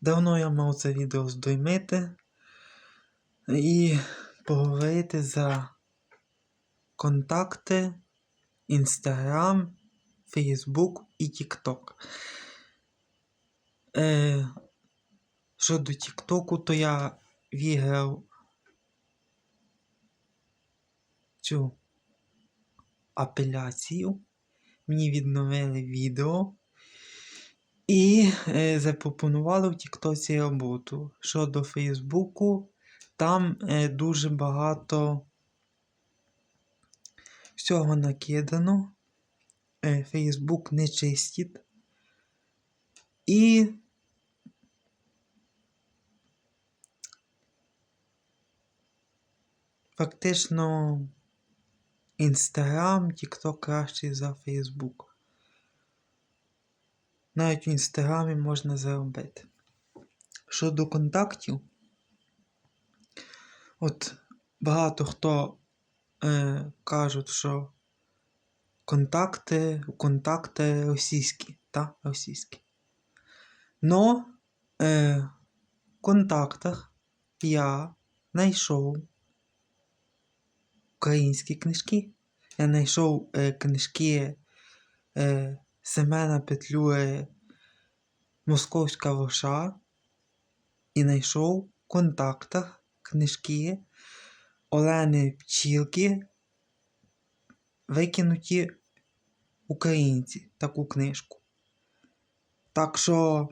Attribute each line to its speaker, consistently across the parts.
Speaker 1: Давно я мав це відео здоймити і поговорити за контакти Instagram, Facebook і TikTok. Е, щодо TikTok, то я виграв цю апеляцію. Мені відновили відео. І е, запропонували в Тіктоці роботу. Щодо Фейсбуку, там е, дуже багато всього накидано. Е, Фейсбук не чистить. І фактично Інстаграм, Тікток кращий за Фейсбук. Навіть в інстаграмі можна заробити. Щодо контактів, от багато хто е, кажуть, що контакти, контакти російські, та, російські. Но е, в контактах я знайшов українські книжки. Я знайшов е, книжки е, Семена Петлюри Московська воша і знайшов в контактах книжки Олени Пчілки Викинуті українці таку книжку. Так що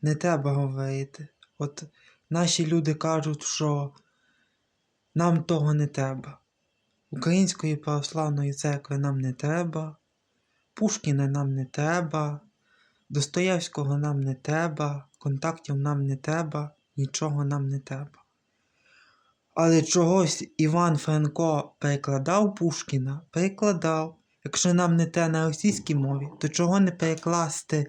Speaker 1: не треба говорити. От наші люди кажуть, що нам того не треба. Української православної церкви нам не треба, Пушкіна нам не треба, Достоєвського нам не треба, контактів нам не треба, нічого нам не треба. Але чогось Іван Франко перекладав Пушкіна, перекладав. Якщо нам не те на російській мові, то чого не перекласти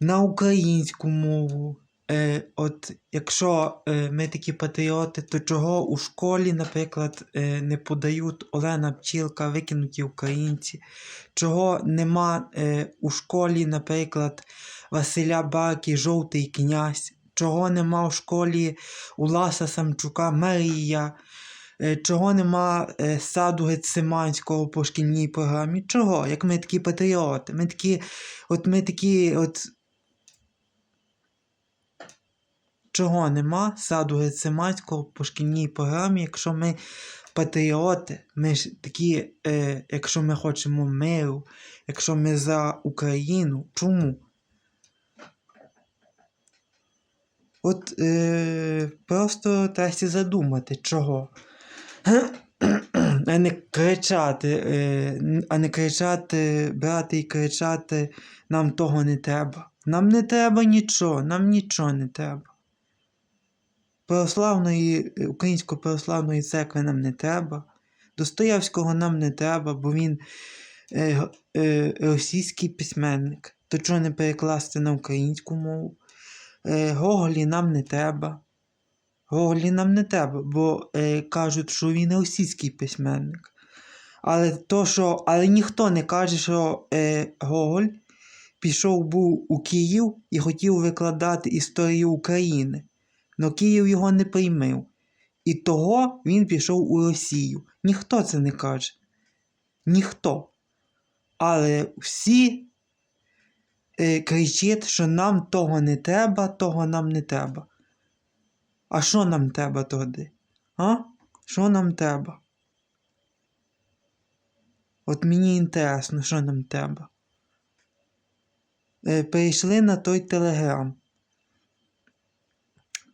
Speaker 1: на українську мову? Е, От якщо е, ми такі патріоти, то чого у школі, наприклад, е, не подають Олена Пчілка, викинуті українці? Чого нема е, у школі, наприклад, Василя Барки, Жовтий князь? Чого нема в школі Уласа Самчука Марія? Е, Чого нема е, саду Гециманського по шкільній програмі? Чого? Як ми такі патріоти? Ми такі, от ми такі, от Чого нема саду Гециманського по шкільній програмі, якщо ми патріоти, ми ж такі, е, якщо ми хочемо миру, якщо ми за Україну, чому? От е, просто треба задумати, чого. А не кричати, е, а не кричати, брати і кричати, нам того не треба. Нам не треба нічого, нам нічого не треба. Православної, е, Української православної церкви нам не треба. Достоєвського нам не треба, бо він е, е, російський письменник. То чого не перекласти на українську мову? Е, Гоголі нам не треба. Гоголі нам не треба, бо е, кажуть, що він російський письменник. Але, то, що, але ніхто не каже, що е, Гоголь пішов був у Київ і хотів викладати історію України. Но Київ його не приймив. І того він пішов у Росію. Ніхто це не каже. Ніхто. Але всі е, кричать, що нам того не треба, того нам не треба. А що нам треба тоді? А? Що нам треба? От мені інтересно, що нам треба. Е, перейшли на той телеграм.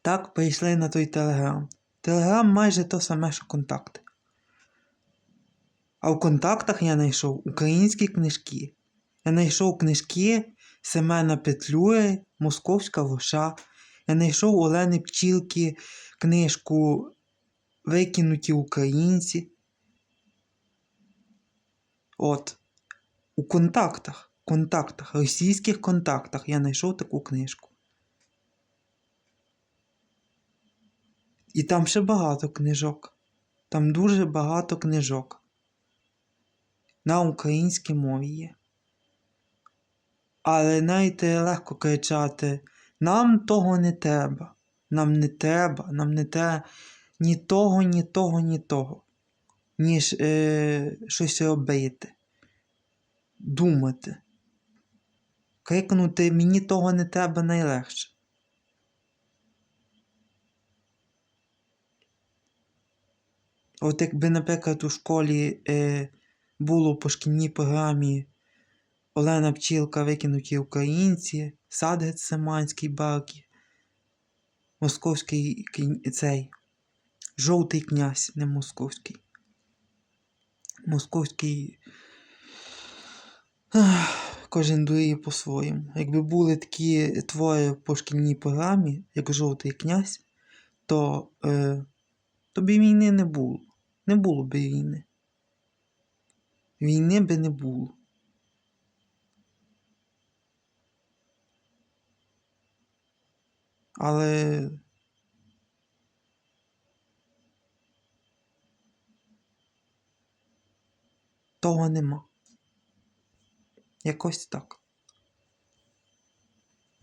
Speaker 1: Так, перейшли на той телеграм. Телеграм майже то саме, що контакти. А в контактах я знайшов українські книжки. Я знайшов книжки Семена Петлюри, Московська воша. Я знайшов Олени Пчілки книжку Викинуті українці. От. У контактах, контактах, російських контактах я знайшов таку книжку. І там ще багато книжок. Там дуже багато книжок. На українській мові є. Але знаєте, легко кричати: нам того не треба. Нам не треба, нам не треба ні того, ні того, ні того. Ніж е, щось робити. Думати. Крикнути мені того не треба найлегше. От якби, наприклад, у школі е, було по шкільній програмі Олена Пчілка викинуті українці, Сад Гецеманський Балки, Московський цей Жовтий князь, не московський. Московський. Кожен дує по-своєму. Якби були такі твори по шкільній програмі, як Жовтий князь, то, е, то б і війни не було. Не було б війни. Війни би не було. Але того нема. Якось так.